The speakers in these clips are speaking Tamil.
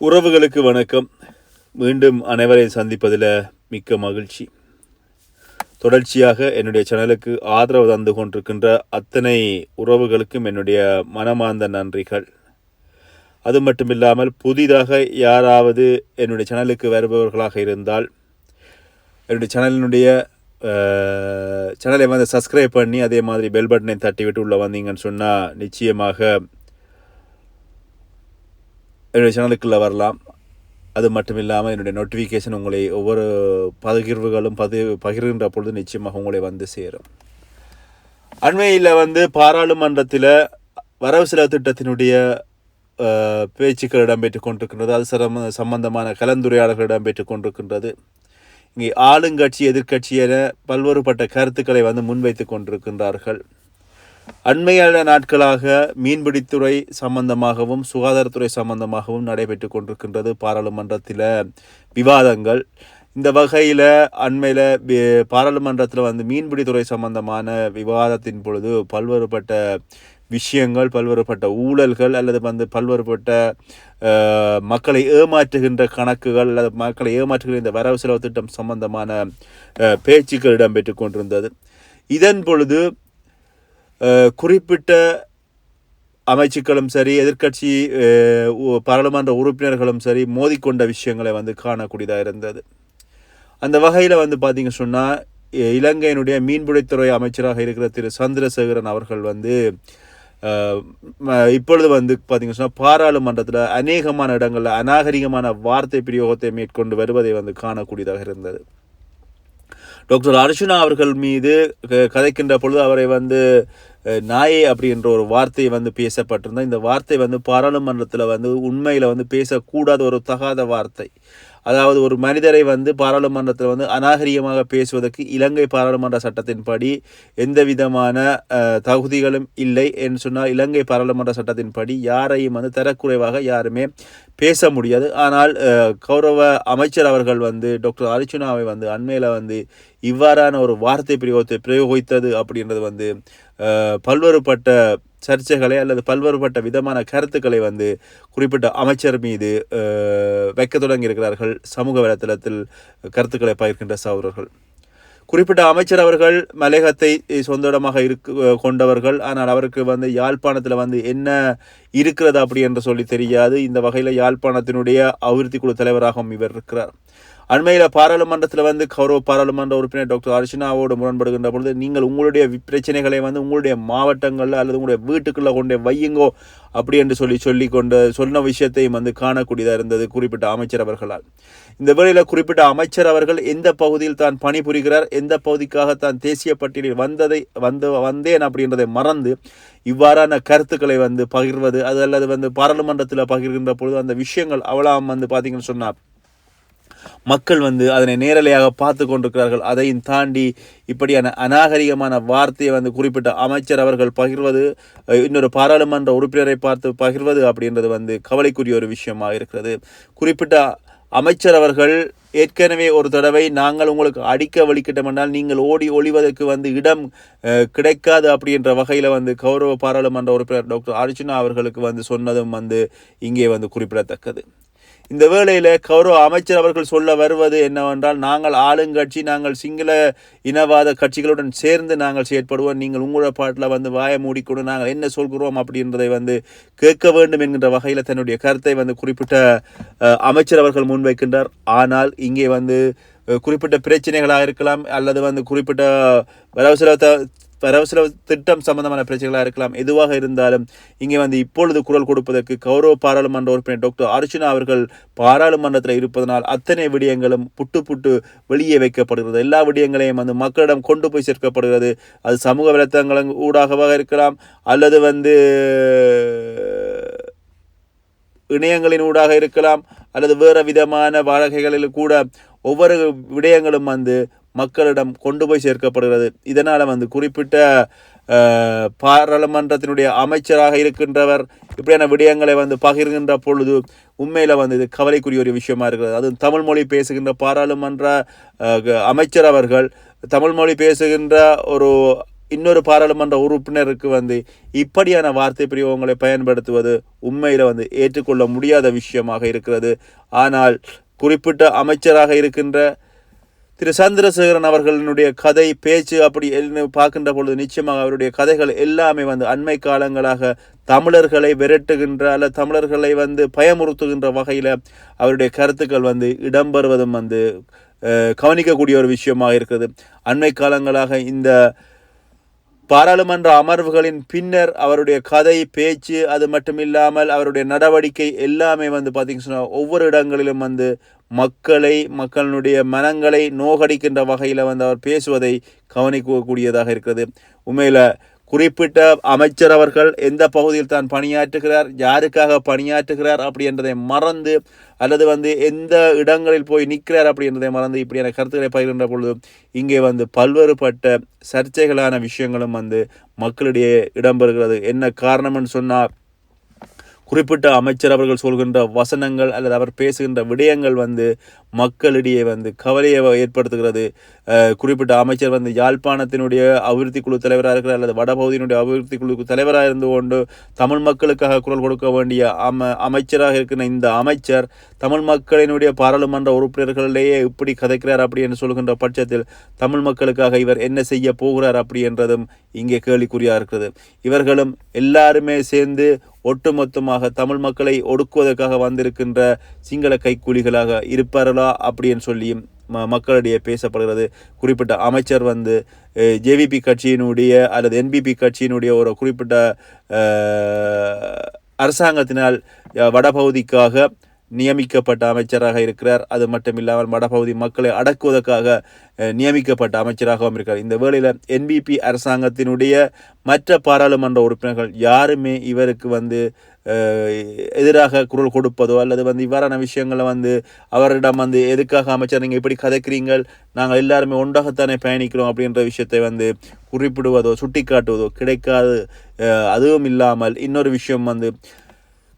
உறவுகளுக்கு வணக்கம். மீண்டும் அனைவரையும் சந்திப்பதில் மிக்க மகிழ்ச்சி. தொடர்ச்சியாக என்னுடைய சேனலுக்கு ஆதரவு தந்து கொண்டிருக்கின்ற அத்தனை உறவுகளுக்கும் என்னுடைய மனமார்ந்த நன்றிகள். அது மட்டும் இல்லாமல் புதிதாக யாராவது என்னுடைய சேனலுக்கு வருபவர்களாக இருந்தால் என்னுடைய சேனலினுடைய சேனலை வந்து சப்ஸ்கிரைப் பண்ணி அதே மாதிரி பெல் பட்டனை தட்டிவிட்டு உள்ளே வந்தீங்கன்னு சொன்னால் நிச்சயமாக என்னுடைய சேனலுக்குள்ளே வரலாம். அது மட்டும் இல்லாமல் என்னுடைய நோட்டிஃபிகேஷன் உங்களை ஒவ்வொரு பகிர்வுகளும் பதி பகிர்கின்ற பொழுது நிச்சயமாக உங்களை வந்து சேரும். அண்மையில் வந்து பாராளுமன்றத்தில் வரவு செலவு திட்டத்தினுடைய பேச்சுக்கள் இடம்பெற்று கொண்டிருக்கின்றது. அது சிரம சம்பந்தமான கலந்துரையாடல்கள் இடம்பெற்று கொண்டிருக்கின்றது. இங்கே ஆளுங்கட்சி எதிர்கட்சி என பல்வேறுபட்ட கருத்துக்களை வந்து முன்வைத்து கொண்டிருக்கின்றார்கள். அண்மையான நாட்களாக மீன்பிடித்துறை சம்பந்தமாகவும் சுகாதாரத்துறை சம்பந்தமாகவும் நடைபெற்று கொண்டிருக்கின்றது பாராளுமன்றத்தில் விவாதங்கள். இந்த வகையில் அண்மையில் பாராளுமன்றத்தில் வந்து மீன்பிடித்துறை சம்பந்தமான விவாதத்தின் பொழுது பல்வேறுபட்ட விஷயங்கள் பல்வேறுபட்ட ஊழல்கள் அல்லது வந்து பல்வேறுபட்ட மக்களை ஏமாற்றுகின்ற கணக்குகள் அல்லது மக்களை ஏமாற்றுகின்ற இந்த வரவு செலவு திட்டம் சம்பந்தமான பேச்சுக்கள் இடம்பெற்று கொண்டிருந்தது. இதன் பொழுது குறிப்பிட்ட அமைச்சுக்களும் சரி எதிர்க்கட்சி உ- பாராளுமன்ற உறுப்பினர்களும் சரி மோதிக்கொண்ட விஷயங்களை வந்து காணக்கூடியதாக இருந்தது. அந்த வகையில் வந்து பார்த்திங்க சொன்னால் இலங்கையினுடைய மீன்பிடித்துறை அமைச்சராக இருக்கிற திரு சந்திரசேகரன் அவர்கள் வந்து இப்பொழுது வந்து பார்த்திங்க சொன்னால் பாராளுமன்றத்தில் அநேகமான இடங்களில் அநாகரிகமான வார்த்தை பிரயோகத்தை மேற்கொண்டு வருவதை வந்து காணக்கூடியதாக இருந்தது. டாக்டர் அர்ஜுனா அவர்கள் மீது கதைக்கின்ற பொழுது அவரை வந்து நாயே அப்படின்ற ஒரு வார்த்தை வந்து பேசப்பட்டிருந்தா இந்த வார்த்தை வந்து பாராளுமன்றத்தில் வந்து உண்மையில் வந்து பேசக்கூடாத ஒரு தகாத வார்த்தை. அதாவது ஒரு மனிதரை வந்து பாராளுமன்றத்தில் வந்து அநாகரிகமாக பேசுவதற்கு இலங்கை பாராளுமன்ற சட்டத்தின்படி எந்த விதமான தகுதிகளும் இல்லை என்று சொன்னால் இலங்கை பாராளுமன்ற சட்டத்தின்படி யாரையும் வந்து தரக்குறைவாக யாருமே பேச முடியாது. ஆனால் கௌரவ அமைச்சர் அவர்கள் வந்து டாக்டர் அர்ச்சுனாவை வந்து அண்மையில் வந்து இவ்வாறான ஒரு வார்த்தை பிரயோகத்தை பிரயோகித்தது அப்படின்றது வந்து பல்வேறுபட்ட சர்ச்சைகளை அல்லது பல்வேறுபட்ட விதமான கருத்துக்களை வந்து குறிப்பிட்ட அமைச்சர் மீது வைக்க தொடங்கி இருக்கிறார்கள் சமூக வலைத்தளத்தில் கருத்துக்களை பகிர்கின்ற சகோதரர்கள். குறிப்பிட்ட அமைச்சர் அவர்கள் மலையகத்தை சொந்த இடமாக இருக்கு கொண்டவர்கள். ஆனால் அவருக்கு வந்து யாழ்ப்பாணத்தில் வந்து என்ன இருக்கிறது அப்படி என்று சொல்லி தெரியாது. இந்த வகையில் யாழ்ப்பாணத்தினுடைய அபிவிருத்தி குழு தலைவராகவும் இவர் இருக்கிறார். அண்மையில் பாராளுமன்றத்தில் வந்து கௌரவ பாராளுமன்ற உறுப்பினர் டாக்டர் அர்ச்சனாவோடு முரண்படுகின்ற பொழுது நீங்கள் உங்களுடைய பிரச்சனைகளை வந்து உங்களுடைய மாவட்டங்களில் அல்லது உங்களுடைய வீட்டுக்குள்ளே கொண்டே வையுங்கோ அப்படி என்று சொல்லி சொல்லி கொண்டு சொன்ன விஷயத்தையும் வந்து காணக்கூடியதாக இருந்தது குறிப்பிட்ட அமைச்சர் அவர்களால். இந்த வேளையில் குறிப்பிட்ட அமைச்சர் அவர்கள் எந்த பகுதியில் தான் பணிபுரிகிறார் எந்த பகுதிக்காக தான் தேசிய பட்டியலில் வந்ததை வந்து வந்தேன் அப்படின்றதை மறந்து இவ்வாறான கருத்துக்களை வந்து பகிர்வது அது அல்லது வந்து பாராளுமன்றத்தில் பகிர்கின்ற பொழுது அந்த விஷயங்கள் அவலாம் வந்து பார்த்தீங்கன்னு சொன்னால் மக்கள் வந்து அதனை நேரலையாக பார்த்து கொண்டிருக்கிறார்கள். அதையும் தாண்டி இப்படியான அநாகரிகமான வார்த்தையை வந்து குறிப்பிட்ட அமைச்சர் அவர்கள் பகிர்வது இன்னொரு பாராளுமன்ற உறுப்பினரை பார்த்து பகிர்வது அப்படின்றது வந்து கவலைக்குரிய ஒரு விஷயமாக இருக்கிறது. குறிப்பிட்ட அமைச்சர் அவர்கள் ஏற்கனவே ஒரு தடவை நாங்கள் உங்களுக்கு அடிக்க வலிக்கிட்டோம் என்றால் நீங்கள் ஓடி ஒளிவதற்கு வந்து இடம் கிடைக்காது அப்படின்ற வகையில் வந்து கௌரவ பாராளுமன்ற உறுப்பினர் டாக்டர் அர்ஜுனா அவர்களுக்கு வந்து சொன்னதும் வந்து இங்கே வந்து குறிப்பிடத்தக்கது. இந்த வேளையில் கௌரவ அமைச்சர் அவர்கள் சொல்ல வருவது என்னவென்றால் நாங்கள் ஆளுங்கட்சி நாங்கள் சிங்கள இனவாத கட்சிகளுடன் சேர்ந்து நாங்கள் செயற்படுவோம். நீங்கள் உங்களோட பாட்டில் வந்து வாயை மூடிக்கொண்டு நாங்கள் என்ன சொல்கிறோம்? அப்படின்றதை வந்து கேட்க வேண்டும் என்கின்ற வகையில் தன்னுடைய கருத்தை வந்து குறிப்பிட்ட அமைச்சர் அவர்கள் முன்வைக்கின்றார். ஆனால் இங்கே வந்து குறிப்பிட்ட பிரச்சனைகளாக இருக்கலாம் அல்லது வந்து குறிப்பிட்ட வரவு செலவு வரவு செலவு திட்டம் சம்பந்தமான பிரச்சனைகளாக இருக்கலாம் எதுவாக இருந்தாலும் இங்கே வந்து இப்பொழுது குரல் கொடுப்பதற்கு கௌரவ பாராளுமன்ற உறுப்பினர் டாக்டர் அர்ச்சுனா அவர்கள் பாராளுமன்றத்தில் இருப்பதனால் அத்தனை விடயங்களும் புட்டு புட்டு வெளியே வைக்கப்படுகிறது. எல்லா விடயங்களையும் வந்து மக்களிடம் கொண்டு போய் சேர்க்கப்படுகிறது. அது சமூக வலைத்தளங்களின் ஊடாகவாக இருக்கலாம் அல்லது வந்து இணையங்களின் ஊடாக இருக்கலாம் அல்லது வேறு விதமான வாழ்க்கைகளில் கூட ஒவ்வொரு விடயங்களும் வந்து மக்களிடம் கொண்டு போய் சேர்க்கப்படுகிறது. இதனால் வந்து குறிப்பிட்ட பாராளுமன்றத்தினுடைய அமைச்சராக இருக்கின்றவர் இப்படியான விடயங்களை வந்து பகிர்கின்ற பொழுது உண்மையில் வந்து இது கவலைக்குரிய ஒரு விஷயமா இருக்கிறது. அதுவும் தமிழ் மொழி பேசுகின்ற பாராளுமன்ற அமைச்சர் அவர்கள் தமிழ் மொழி பேசுகின்ற ஒரு இன்னொரு பாராளுமன்ற உறுப்பினருக்கு வந்து இப்படியான வார்த்தை பிரிவங்களை பயன்படுத்துவது உண்மையில் வந்து ஏற்றுக்கொள்ள முடியாத விஷயமாக இருக்கிறது. ஆனால் குறிப்பிட்ட அமைச்சராக இருக்கின்ற திரு சந்திரசேகரன் அவர்களினுடைய கதை பேச்சு அப்படி பார்க்கின்ற பொழுது நிச்சயமாக அவருடைய கதைகள் எல்லாமே வந்து அண்மை காலங்களாக தமிழர்களை விரட்டுகின்ற அல்ல தமிழர்களை வந்து பயமுறுத்துகின்ற வகையில் அவருடைய கருத்துக்கள் வந்து இடம்பெறுவதும் வந்து கவனிக்கக்கூடிய ஒரு விஷயமாக இருக்கிறது அண்மை காலங்களாக இந்த பாராளுமன்ற அமர்வுகளின் பின்னர் அவருடைய கதை பேச்சு அது மட்டும் இல்லாமல் அவருடைய நடவடிக்கை எல்லாமே வந்து பார்த்தீங்கன்னு சொன்னால் ஒவ்வொரு இடங்களிலும் வந்து மக்களை மக்களுடைய மனங்களை நோகடிக்கின்ற வகையில் வந்து அவர் பேசுவதை கவனிக்கக்கூடியதாக இருக்கிறது. உண்மையில் குறிப்பிட்ட அமைச்சர் அவர்கள் எந்த பகுதியில் தான் பணியாற்றுகிறார் யாருக்காக பணியாற்றுகிறார் அப்படி என்றதை மறந்து அல்லது வந்து எந்த இடங்களில் போய் நிற்கிறார் அப்படி என்றதை மறந்து இப்படியான கருத்துக்களை பகிர்கின்ற பொழுது இங்கே வந்து பல்வேறுபட்ட சர்ச்சைகளான விஷயங்களும் வந்து மக்களிடையே இடம்பெறுகிறது. என்ன காரணம்னு சொன்னால் குறிப்பிட்ட அமைச்சர் அவர்கள் சொல்கின்ற வசனங்கள் அல்லது அவர் பேசுகின்ற விடயங்கள் வந்து மக்களிடையே வந்து கவலையை ஏற்படுத்துகிறது. குறிப்பிட்ட அமைச்சர் வந்து யாழ்ப்பாணத்தினுடைய அபிவிருத்தி குழு தலைவராக இருக்கிறார் அல்லது வடபகுதியினுடைய அபிவிருத்தி குழு தலைவராக இருந்து கொண்டு தமிழ் மக்களுக்காக குரல் கொடுக்க வேண்டிய அம அமைச்சராக இருக்கிற இந்த அமைச்சர் தமிழ் மக்களினுடைய பாராளுமன்ற உறுப்பினர்களிலேயே இப்படி கதைக்கிறார் அப்படி என்று சொல்கின்ற பட்சத்தில் தமிழ் மக்களுக்காக இவர் என்ன செய்ய போகிறார் அப்படி என்றதும் இங்கே கேள்விக்குறியாக இருக்கிறது. இவர்களும் எல்லாருமே சேர்ந்து ஒட்டுமொத்தமாக தமிழ் மக்களை ஒடுக்குவதற்காக வந்திருக்கின்ற சிங்கள கைக்கூலிகளாக இருப்பார்களா அப்படின்னு சொல்லியும் ம மக்களிடையே பேசப்படுகிறது. குறிப்பிட்ட அமைச்சர் வந்து ஜேவிபி கட்சியினுடைய அல்லது என்பிபி கட்சியினுடைய ஒரு குறிப்பிட்ட அரசாங்கத்தினால் வடபகுதிக்காக நியமிக்கப்பட்ட அமைச்சராக இருக்கிறார். அது மட்டும் இல்லாமல் வடபகுதி மக்களை அடக்குவதற்காக நியமிக்கப்பட்ட அமைச்சராகவும் இருக்கிறார். இந்த வேளையில் என்பிபி அரசாங்கத்தினுடைய மற்ற பாராளுமன்ற உறுப்பினர்கள் யாருமே இவருக்கு வந்து எதிராக குரல் கொடுப்பதோ அல்லது வந்து இவ்வாறான விஷயங்களை வந்து அவரிடம் வந்து எதுக்காக அமைச்சர் நீங்கள் இப்படி கதைக்கிறீங்கள்? நாங்கள் எல்லாருமே ஒன்றாகத்தானே பயணிக்கிறோம் அப்படின்ற விஷயத்தை வந்து குறிப்பிடுவதோ சுட்டிக்காட்டுவதோ கிடைக்காது. அதுவும் இல்லாமல் இன்னொரு விஷயம் வந்து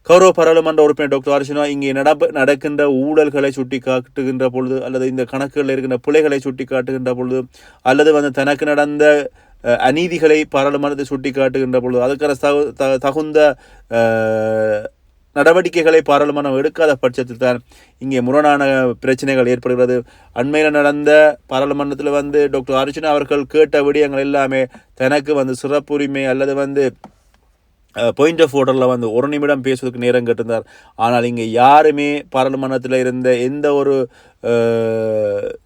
கௌரவ பாராளுமன்ற உறுப்பினர் டாக்டர் அர்ச்சனா இங்கே நடப்பு நடக்கின்ற ஊழல்களை சுட்டி காட்டுகின்ற பொழுது அல்லது இந்த கணக்குகளில் இருக்கின்ற பிழைகளை சுட்டி காட்டுகின்ற பொழுது அல்லது வந்து தனக்கு நடந்த அநீதிகளை பாராளுமன்றத்தை சுட்டி காட்டுகின்ற பொழுது அதுக்கான தகுந்த நடவடிக்கைகளை பாராளுமன்றம் எடுக்காத பட்சத்தில் தான் இங்கே முரணான பிரச்சனைகள் ஏற்படுகிறது. அண்மையில் நடந்த பாராளுமன்றத்தில் வந்து டாக்டர் அர்ஜுனா அவர்கள் கேட்ட விடயங்கள் எல்லாமே தனக்கு வந்து சிறப்புரிமை அல்லது வந்து பாயிண்ட் ஆஃப் ஆர்டரில் வந்து ஒரு நிமிடம் பேசுவதற்கு நேரம் கேட்டிருந்தார். ஆனால் இங்கே யாருமே பாராளுமன்றத்தில் இருந்த எந்த ஒரு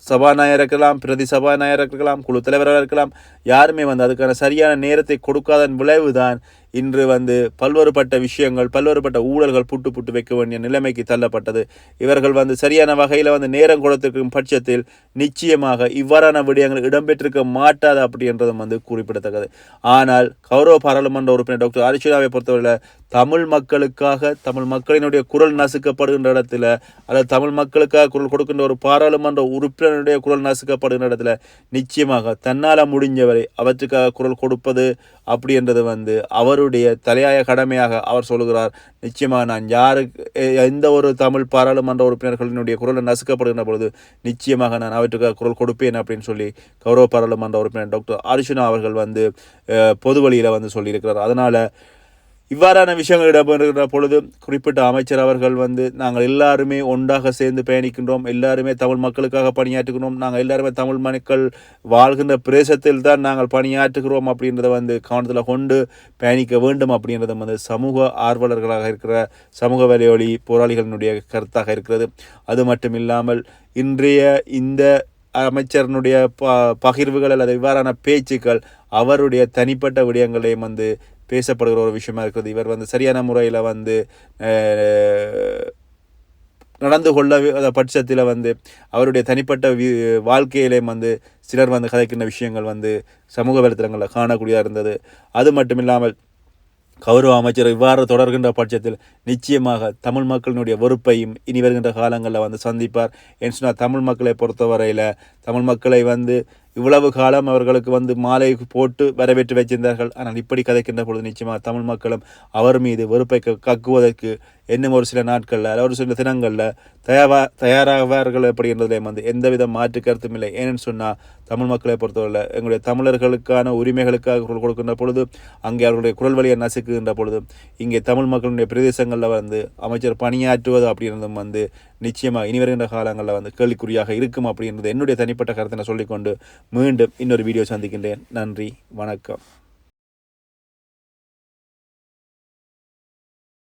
சபாநாயகராக இருக்கலாம் பிரதி சபாநாயகர் இருக்கலாம் குழு தலைவராக இருக்கலாம் யாருமே வந்து அதுக்கான சரியான நேரத்தை கொடுக்காதன் விளைவு தான் இன்று வந்து பல்வேறுபட்ட விஷயங்கள் பல்வேறுபட்ட ஊழல்கள் புட்டு புட்டு வைக்க வேண்டிய நிலைமைக்கு தள்ளப்பட்டது இவர்கள் வந்து சரியான வகையில் வந்து நேரம் கொடுத்திருக்கும் பட்சத்தில் நிச்சயமாக இவ்வாறான விடயங்கள் இடம்பெற்றிருக்க மாட்டாது அப்படின்றதும் வந்து குறிப்பிடத்தக்கது ஆனால் கௌரவ பாராளுமன்ற உறுப்பினர் டாக்டர் அரிசுதாவை பொறுத்தவரையில் தமிழ் மக்களுக்காக தமிழ் மக்களினுடைய குரல் நசுக்கப்படுகின்ற இடத்துல அல்லது தமிழ் மக்களுக்காக குரல் கொடுக்கின்ற ஒரு பாராளுமன்ற உறுப்பினருடைய குரல் நசுக்கப்படுகின்ற இடத்துல நிச்சயமாக தன்னால் முடிஞ்சவரை அவற்றுக்காக குரல் கொடுப்பது அப்படி என்றது வந்து அவருடைய தலையாய கடமையாக அவர் சொல்கிறார். நிச்சயமாக நான் யாருக்கு எந்த ஒரு தமிழ் பாராளுமன்ற உறுப்பினர்களினுடைய குரல் நசுக்கப்படுகின்ற பொழுது நிச்சயமாக நான் அவற்றுக்காக குரல் கொடுப்பேன் அப்படின்னு சொல்லி கௌரவ பாராளுமன்ற உறுப்பினர் டாக்டர் அர்ஜுனா அவர்கள் வந்து பொது வழியில் வந்து சொல்லியிருக்கிறார். அதனால் இவ்வாறான விஷயங்கள் இடம்பெறுகிற பொழுது குறிப்பிட்ட அமைச்சர் அவர்கள் வந்து நாங்கள் எல்லாருமே ஒன்றாக சேர்ந்து பயணிக்கின்றோம். எல்லாருமே தமிழ் மக்களுக்காக பணியாற்றுகிறோம். நாங்கள் எல்லாருமே தமிழ் மக்கள் வாழ்கின்ற பிரதேசத்தில் தான் நாங்கள் பணியாற்றுகிறோம் அப்படின்றத வந்து கவனத்தில் கொண்டு பயணிக்க வேண்டும் அப்படின்றத வந்து சமூக ஆர்வலர்களாக இருக்கிற சமூக வலையொலி போராளிகளினுடைய கருத்தாக இருக்கிறது. அது மட்டும் இல்லாமல் இன்றைய இந்த அமைச்சரனுடைய ப பகிர்வுகள் அல்லது இவ்வாறான பேச்சுக்கள் அவருடைய தனிப்பட்ட விடயங்களையும் வந்து பேசப்படுகிற ஒரு விஷயமா இருக்கிறது. இவர் வந்து சரியான முறையில் வந்து நடந்து கொள்ள பட்சத்தில் வந்து அவருடைய தனிப்பட்ட வி வாழ்க்கையிலேயும் வந்து சிலர் வந்து கதைக்கின்ற விஷயங்கள் வந்து சமூக வலைத்தளங்களில் காணக்கூடியதாக இருந்தது. அது மட்டும் இல்லாமல் கௌரவ அமைச்சர் இவ்வாறு தொடர்கின்ற பட்சத்தில் நிச்சயமாக தமிழ் மக்களினுடைய வெறுப்பையும் இனி வருகின்ற காலங்களில் வந்து சந்திப்பார். என்று சொன்னால் தமிழ் மக்களை பொறுத்தவரையில் தமிழ் மக்களை வந்து இவ்வளவு காலம் அவர்களுக்கு வந்து மாலை போட்டு வரவேற்று வைத்திருந்தார்கள். ஆனால் இப்படி கதைக்கின்ற பொழுது நிச்சயமாக தமிழ் மக்களும் அவர் மீது வெறுப்பை க- கக்குவதற்கு இன்னும் ஒரு சில நாட்களில் அல்ல ஒரு சில தினங்களில் தயாரா தயாராவார்கள் அப்படின்றதுலேயும் வந்து எந்தவித மாற்று கருத்தும் இல்லை. ஏன்னு சொன்னால் தமிழ் மக்களை பொறுத்தவரையில் எங்களுடைய தமிழர்களுக்கான உரிமைகளுக்காக குரல் கொடுக்கின்ற பொழுது அங்கே அவர்களுடைய குரல் வழியை நசுக்குகின்ற பொழுது இங்கே தமிழ் மக்களுடைய பிரதேசங்களில் வந்து அமைச்சர் பணியாற்றுவது அப்படின்றதும் வந்து நிச்சயமாக இனி வருகின்ற காலங்களில் வந்து கேள்விக்குறியாக இருக்கும் அப்படின்றது என்னுடைய தனிப்பட்ட கருத்தை நான் சொல்லிக்கொண்டு மீண்டும் இன்னொரு வீடியோ சந்திக்கின்றேன். நன்றி வணக்கம்.